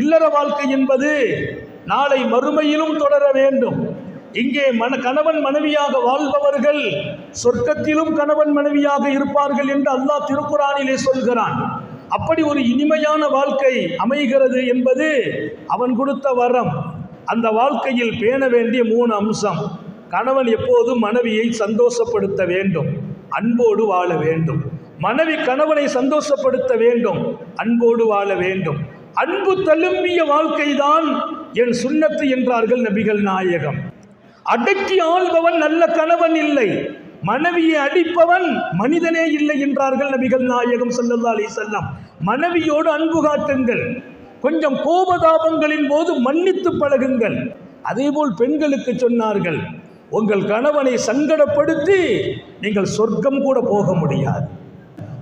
இல்லற வாழ்க்கை என்பது நாளை மறுமையிலும் தொடர வேண்டும். இங்கே மன கணவன் மனைவியாக வாழ்பவர்கள் சொர்க்கத்திலும் கணவன் மனைவியாக இருப்பார்கள் என்று அல்லாஹ் திருக்குறானிலே சொல்கிறான். அப்படி ஒரு இனிமையான வாழ்க்கை அமைகிறது என்பது அவன் கொடுத்த வரம். அந்த வாழ்க்கையில் பேண வேண்டிய மூணு அம்சம். கணவன் எப்போதும் மனைவியை சந்தோஷப்படுத்த வேண்டும். அன்போடு வாழ வேண்டும். மனைவி கணவனை சந்தோஷப்படுத்த வேண்டும். அன்போடு வாழ வேண்டும். அன்பு தழும்பிய வாழ்க்கைதான் என் சுண்ணத்து என்றார்கள் நபிகள் நாயகம். அடக்கி ஆள்பவன் நல்ல கணவன் இல்லை மனைவியை அடிப்பவன் மனிதனே இல்லை என்றார்கள் நபிகள் நாயகம் ஸல்லல்லாஹு அலி செல்லம் மனைவியோடு அன்பு காட்டுங்கள் கொஞ்சம் கோபதாபங்களின் போது மன்னித்து பழகுங்கள். அதேபோல் பெண்களுக்கு சொன்னார்கள் உங்கள் கணவனை சங்கடப்படுத்தி நீங்கள் சொர்க்கம் கூட போக முடியாது.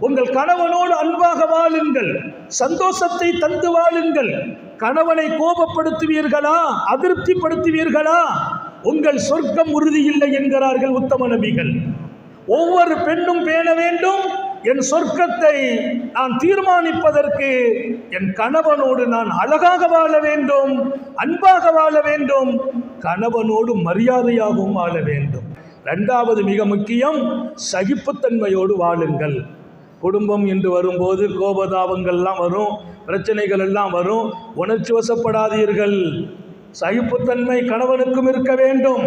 உங்கள் கணவனோடு அன்பாக வாழுங்கள் சந்தோஷத்தை தந்து வாழுங்கள். கணவனை கோபப்படுத்துவீர்களா அதிருப்திப்படுத்துவீர்களா? உங்கள் சொர்க்கம் உறுதியில்லை என்கிறார்கள் உத்தம நபிகள். ஒவ்வொரு பெண்ணும் பேண வேண்டும் என் சொர்க்கத்தை நான் தீர்மானிப்பதற்கு என் கணவனோடு நான் அழகாக வாழ வேண்டும் அன்பாக வாழ வேண்டும் கணவனோடு மரியாதையாகவும் வாழ வேண்டும். ரெண்டாவது மிக முக்கியம் சகிப்புத்தன்மையோடு வாழுங்கள். குடும்பம் என்று வரும்போது கோபதாபங்கள்லாம் வரும் பிரச்சனைகள் எல்லாம் வரும். உணர்ச்சி வசப்படாதீர்கள் சகிப்புத்தன்மை கணவனுக்கும் இருக்க வேண்டும்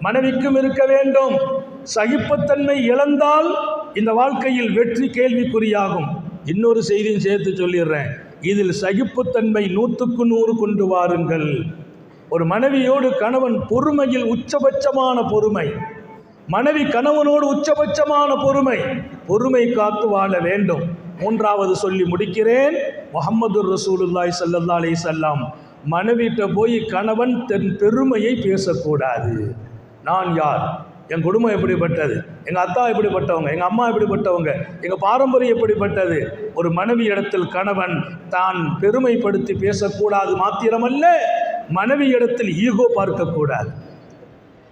மனைவிக்கும் இருக்க வேண்டும். சகிப்புத்தன்மை இழந்தால் இந்த வாழ்க்கையில் வெற்றி கேள்விக்குறியாகும். இன்னொரு செய்தியும் சேர்த்து சொல்லிடுறேன். இதில் சகிப்புத்தன்மை நூற்றுக்கு நூறு கொண்டு வாருங்கள். ஒரு மனைவியோடு கணவன் பொறுமையில் உச்சபட்சமான பொறுமை. மனைவி கணவனோடு உச்சபட்சமான பொறுமை. பொறுமை காத்து வாழ வேண்டும். மூன்றாவது சொல்லி முடிக்கிறேன். முகமது ரசூலுல்லாய் சல்லா அலி சொல்லாம் மனைவிட்ட போய் கணவன் தன் பெருமையை பேசக்கூடாது. நான் யார்? என் குடும்பம் எப்படிப்பட்டது? எங்கள் அத்தா எப்படிப்பட்டவங்க? எங்கள் அம்மா எப்படிப்பட்டவங்க? எங்கள் பாரம்பரியம் எப்படிப்பட்டது? ஒரு மனைவி இடத்தில் கணவன் தான் பெருமைப்படுத்தி பேசக்கூடாது மாத்திரமல்ல மனைவி இடத்தில் ஈகோ பார்க்கக்கூடாது.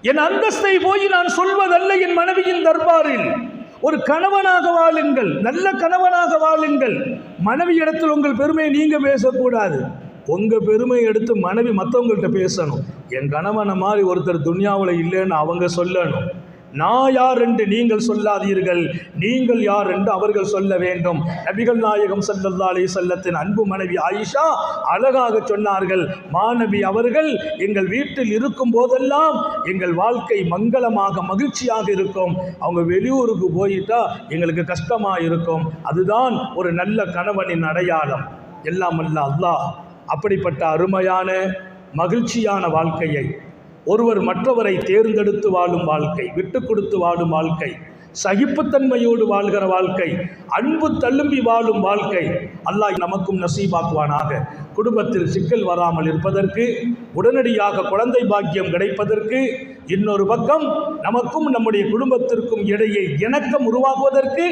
என் அந்தஸ்தை போய் நான் சொல்வதல்ல என் மனைவியின் தர்பாரில். ஒரு கணவனாக வாழுங்கள் நல்ல கணவனாக வாழுங்கள். மனைவி இடத்தில் உங்கள் பெருமையை நீங்க பேசக்கூடாது. உங்க பெருமையை எடுத்து மனைவி மற்றவங்கள்ட்ட பேசணும். என் கணவனை மாதிரி ஒருத்தர் துன்யாவில் இல்லைன்னு அவங்க சொல்லணும். நான் யார் என்று நீங்கள் சொல்லாதீர்கள். நீங்கள் யார் என்று அவர்கள் சொல்ல வேண்டும். நபிகள் நாயகம் சல்லல்லா அலி செல்லத்தின் அன்பு மனைவி ஆயிஷா அழகாக சொன்னார்கள். மாணவி அவர்கள் எங்கள் வீட்டில் இருக்கும் போதெல்லாம் எங்கள் வாழ்க்கை மங்களமாக மகிழ்ச்சியாக இருக்கும். அவங்க வெளியூருக்கு போயிட்டா எங்களுக்கு கஷ்டமாக இருக்கும். அதுதான் ஒரு நல்ல கணவனின் அடையாளம். எல்லாம் அல்ல அல்லாஹ் அப்படிப்பட்ட அருமையான மகிழ்ச்சியான வாழ்க்கையை ஒருவர் மற்றவரை தேர்ந்தெடுத்து வாழும் வாழ்க்கை விட்டு கொடுத்து வாழும் வாழ்க்கை சகிப்புத்தன்மையோடு வாழ்கிற வாழ்க்கை அன்பு தள்ளும்பி வாழும் வாழ்க்கை அல்லாஹ் நமக்கும் நசீபாக்குவானாக. குடும்பத்தில் சிக்கல் வராமல் இருப்பதற்கு உடனடியாக குழந்தை பாக்கியம் கிடைப்பதற்கு இன்னொரு பக்கம் நமக்கும் நம்முடைய குடும்பத்திற்கும் இடையே இணக்கம் உருவாகுவதற்கு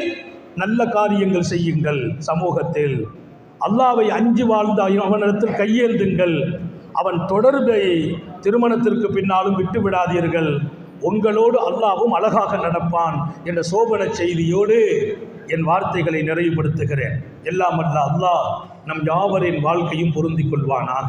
நல்ல காரியங்கள் செய்யுங்கள் சமூகத்தில். அல்லாவை அஞ்சு வாழ்ந்த அவனிடத்தில் கையேந்துங்கள். அவன் தொடர்பை திருமணத்திற்கு பின்னாலும் விட்டு விடாதீர்கள். உங்களோடு அல்லாவும் அழகாக நடப்பான் என்ற சோபன செய்தியோடு என் வார்த்தைகளை நிறைவுபடுத்துகிறேன். எல்லாம் அல்ல அல்லாஹ் நம் யாவரின் வாழ்க்கையும் பொருந்திக் கொள்வானாக.